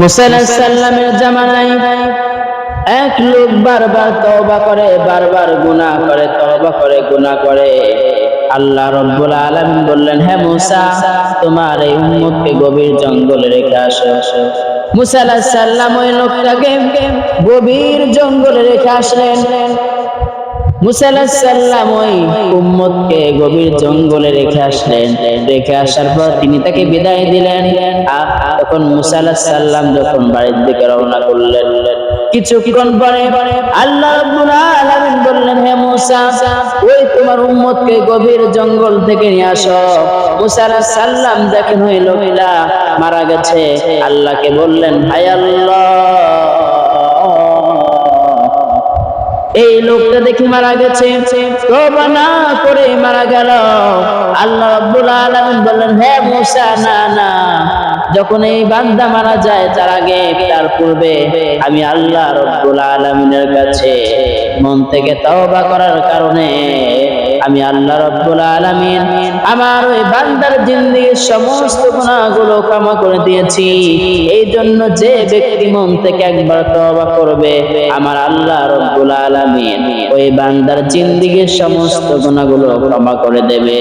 মুসাল্লামের জামানায় এক লোক বারবার তওবা করে, বারবার গুনাহ করে, তওবা করে, গুনাহ করে। আল্লাহ রব্বুল আলামিন বললেন, হে মুসা, তোমার এই উম্মতকে গভীর জঙ্গলে রেখে আসো। মুসা আলাইহিস সালাম ওই লোকটাকে গভীর জঙ্গলে রেখে আসলেন। গভীর জঙ্গলে রেখে রেখে আসার পর তিনি তাকে বিদায় দিলেন। যখন রওনা করলেন, কিছুক্ষণ পরে আল্লাহ বললেন, হে মুসা, ওই তোমার উম্মতকে গভীর জঙ্গল থেকে নিয়ে আসো। সালাম দেখেন লোকটা মারা গেছে। আল্লাহকে বললেন হায় আল্লাহ এই লোকটা দেখি মারা গেছে। না করে মারা গেল। আল্লাহ রাব্বুল বললেন, হে মুসা, না না। যখন এই বান্দা মারা যায়, তার আগে তার পূর্বে আমি আল্লাহ রব্বুল আলামিনের কাছে মন থেকে তওবা করার কারণে আমি আল্লাহ রব্বুল আলামিন আমার ওই বান্দার জিন্দিগির সমস্ত গুনাহগুলো ক্ষমা করে দিয়েছি। এই জন্য যে ব্যক্তি মন থেকে একবার তওবা করবে, আমার আল্লাহ রব্বুল আলামিন ওই বান্দার জিন্দেগীর সমস্ত গুনাহগুলো ক্ষমা করে দেবে।